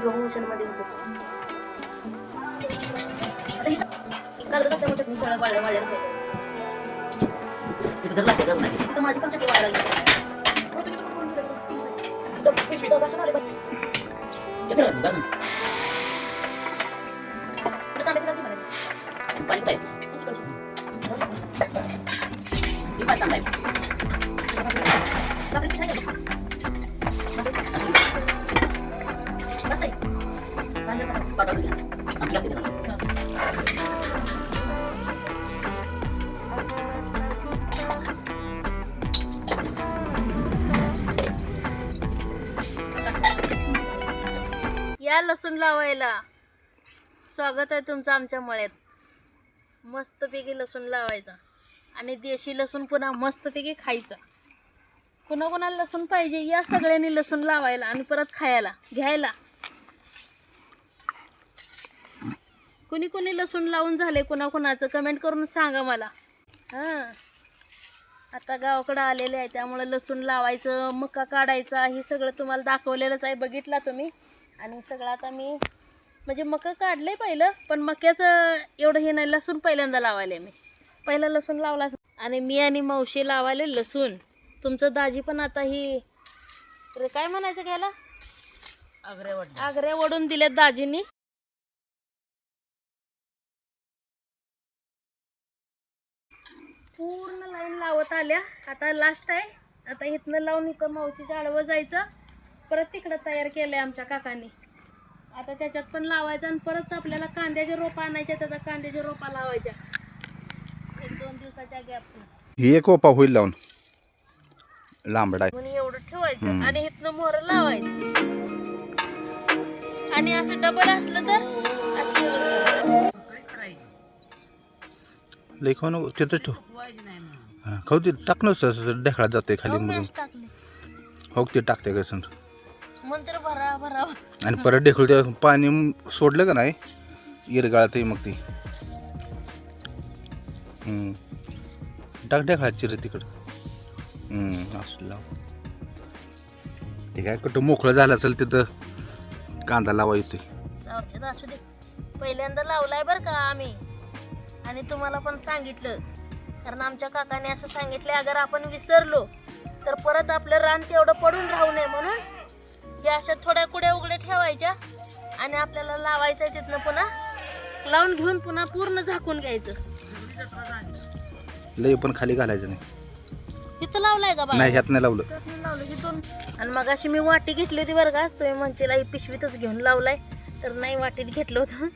प्रमोशनमध्ये होतो आता हिचं- कागद कसं म्हणतात मी सगळं वाळलं वाळलं ठेवलं. तिथं धर लागते का नाही तिथं माझी पण चक्की वाळायला लागली. हो, तुझी पण कोण दिलं? डब- पिशवी डबासून आले बघ. ते फिरत नाही का? इथं या लसूण लावायला. स्वागत आहे तुमचं आमच्या मळ्यात. मस्तपैकी लसूण लावायचा. आणि देशी लसूण पुन्हा मस्तपैकी खायचा. कुणा कुणाला लसूण पाहिजे या सगळ्यांनी लसूण लावायला आणि परत खायला घ्यायला. कुणी कुणी लसूण लावून झाले कुणा कुणाचं कमेंट करून सांगा मला. हां. आता गावाकडं आलेले आहे त्यामुळे लसूण लावायचं मका काढायचा हे सगळं तुम्हाला दाखवलेलंच आहे बघितला तुम्ही. आणि सगळं आता मी म्हणजे मका काढलंय पहिलं पण मक्याचं एवढं हे नाही लसूण पहिल्यांदा लावायला मी. पहिला लसूण लावला. आणि मी आणि मावशी लावायला लसूण. तुमचं दाजी पण आता ही काय म्हणायचं घ्यायला? आग्र्या वडून दिल्यात दाजींनी. पूर्ण लाईन लावत आल्या. आता लास्ट आहे. आता इथनं लावून इथं मावशीच्या आडवं जायचं. परत तिकडं तयार केलंय आमच्या काकांनी. आता त्याच्यात पण लावायचं आणि परत आपल्याला कांद्याचे रोपा आणायच्या त्याचा कांद्याचे रोपा लावायच्या. एक दोन दिवसाच्या गॅप ही एक ओपा होईल लावून. लांबडा. म्हणून एवढं ठेवायचं. आणि इथनं मोहर लावायचं. आणि असं डबल असलं तर असं. लई खाऊ नको तिथं ठेव. हा, खाऊ ते टाक नसतं ढेकळात जाते खाली हो, मधून टाकले हो ते टाकते का समजा म्हणून तर भरा भरा. आणि परत ढेकळ पाणी सोडलं का नाही? इरगाळत मग ती. टाक ढेकळात चिर तिकडं. हम्म, असं लाव. ते काय कुठं मोकळं झालं असेल तिथं कांदा लावा येतोय असू दे पहिल्यांदा लावलाय बरं का आम्ही. आणि तुम्हाला पण सांगितलं. कारण आमच्या काकाने असं सांगितलं अगर आपण विसरलो तर परत आपलं रान तेवढं पडून राहू नये म्हणून. या अशा थोड्या कुड्या उघड्या ठेवायच्या आणि आपल्याला लावायचं आहे तिथनं पुन्हा. लावून घेऊन पुन्हा पूर्ण झाकून घ्यायचं. लई पण खाली घालायचं नाही. तिथं लावलाय का बाळा? नाही ह्यात नाही लावलं. त्यातनं लावलं की दोन आणि मग अशी मी वाटी घेतली होती बरं का तुम्ही म्हणशीला ही पिशवीतच घेऊन लावलाय. तर नाही वाटीत घेतलं होतं.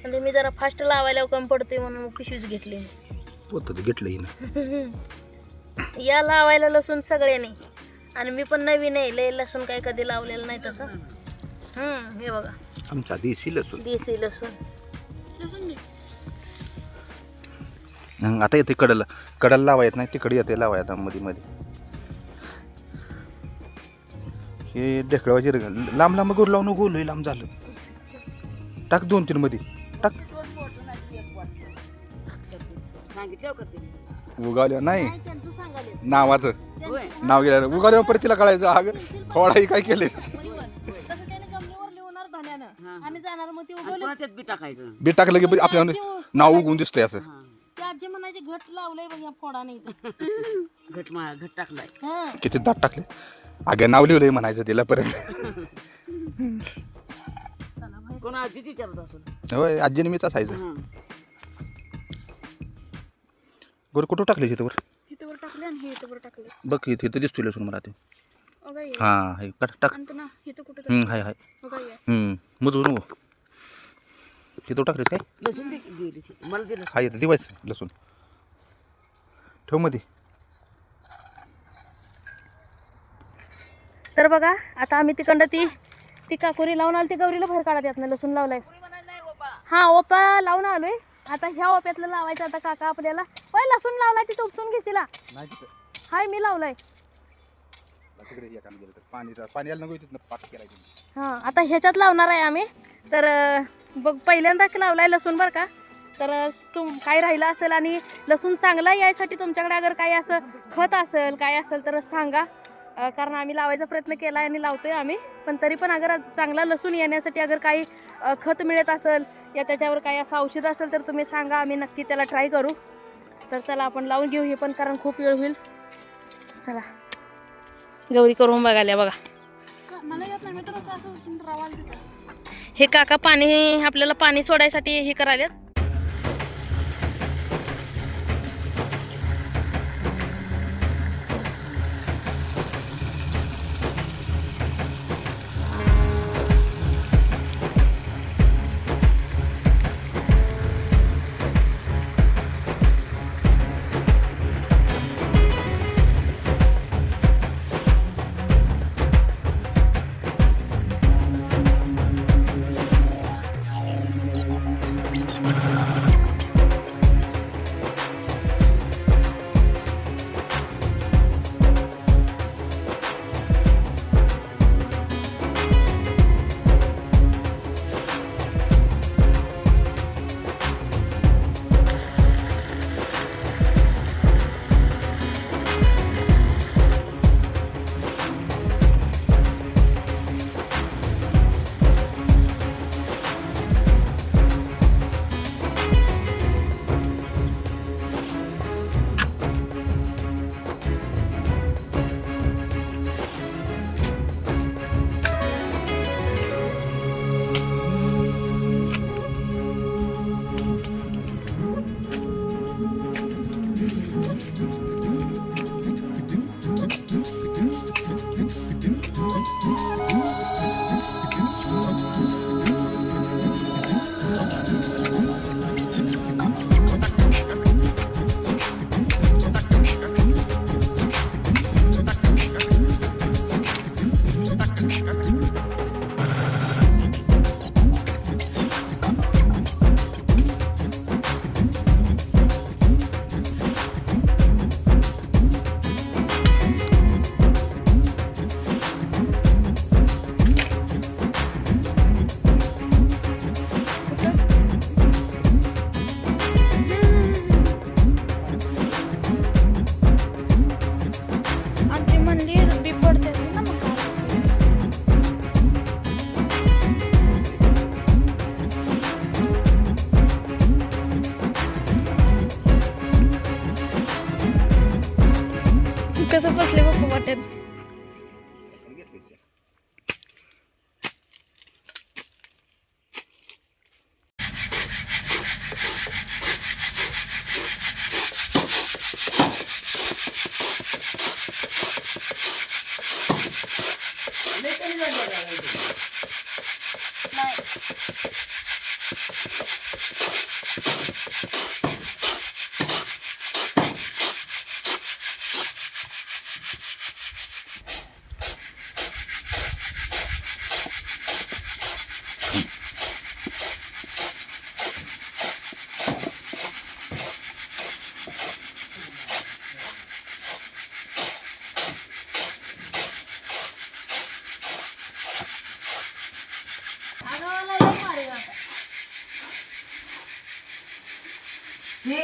म्हणजे मी जरा फास्ट लावायला कमी पडते म्हणून मग पिशवीच घेतली होतं ते घेतलं हिनं. या लावायला लसूण सगळ्यांनी. आणि मी पण नवीन आहे लय लसूण काही कधी लावलेलं नाही तसं हम्म हे बघा. आमचा देशी लसूण. देसी लसूण. हं, आता येते कडला. कडला लावा येत नाही तिकडे येते लावा आता मध्ये मध्ये हे ढेकळाची लांब लांब गोड लावून गोल लांब झालं. टाक दोन तीन मध्ये टाक. सांगितलं ते? उगावल्या नाही नावाचं. नाव गेलं उगावल्या परत तिला कळायचं. हा थोडा काय केलंय तसं त्याने गमलीवर लिहणार धान्यानं. हा. आणि जाणार मग ती आणि उगवली पुन्हा त्यात बी टाकायचं? बी टाकलं की आपल्याला नाव उगवून दिसतंय असं. हा. ते आजी म्हणायचे घट लावलंय बघ या फोडा नाही घट मा घट टाकलाय. हा. किती दाट टाकले. अगं नाव लिहिलंय म्हणायचं तिला परत. कोण आजीच विचारत असेल? होय आजीने मीच असायचं. हा. बरं कुठं टाकले तिथं वर? टाकले आणि हे इथं टाकले. बघ इथे इथं दिसतोय लसूण मला ते. हां हे टाक टाक. आणि पुन्हा इथं कुठं हम्म, हाय हाय. ये. हम्म, मुजवू नको. तिथं टाकले काय? लसूण दे गेली ती. मला दिलं हा येतं दिवायचं लसूण. ठेवमध्ये तर बघा आता आम्ही तिकडं ती ती काकुरी लावून आली ती गौरीला बाहेर काढत यातनं लसूण लावलाय. हा ओपा लावून आलोय. आता ह्या ओप्यातलं लावायचं आता काका आपल्याला. होय लसूण लावलाय तिथं उपसून नाही तिथं. हाय मी लावलाय. तिकडे या काम गेलं तर पाणी पाणी आलं नको तिथनं पाठ करायचं हां आता ह्याच्यात लावणार आहे आम्ही. तर अं, बघ पहिल्यांदा लावलाय लसूण बरं का. तर अं, तुम काय राहिलं असेल आणि लसूण चांगला यायसाठी तुमच्याकडे अगर काही असं खत असेल काय असेल तर सांगा. अ, कारण आम्ही लावायचा प्रयत्न केला आणि लावतोय आम्ही. पण तरी पण अगर आज चांगला लसूण येण्यासाठी अगर काही अ, खत मिळत असेल या त्याच्यावर काही असं औषध असेल तर तुम्ही सांगा आम्ही नक्की त्याला ट्राय करू. तर चला आपण लावून घेऊ हे पण कारण खूप वेळ होईल. चला. गौरी करून बघायला बघा. हे काका पाणी आपल्याला पाणी सोडायसाठी हे करायलेत.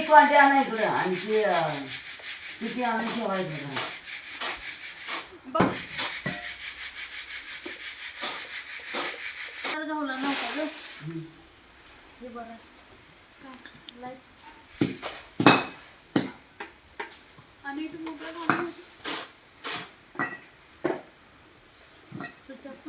ती कांदे आणा इकडं. आणि ते अं, किती आणून ठेवायचं का? बघ. गवला नव्हता ग. हे बरं आणि इथे मोबाईल घालून सुचात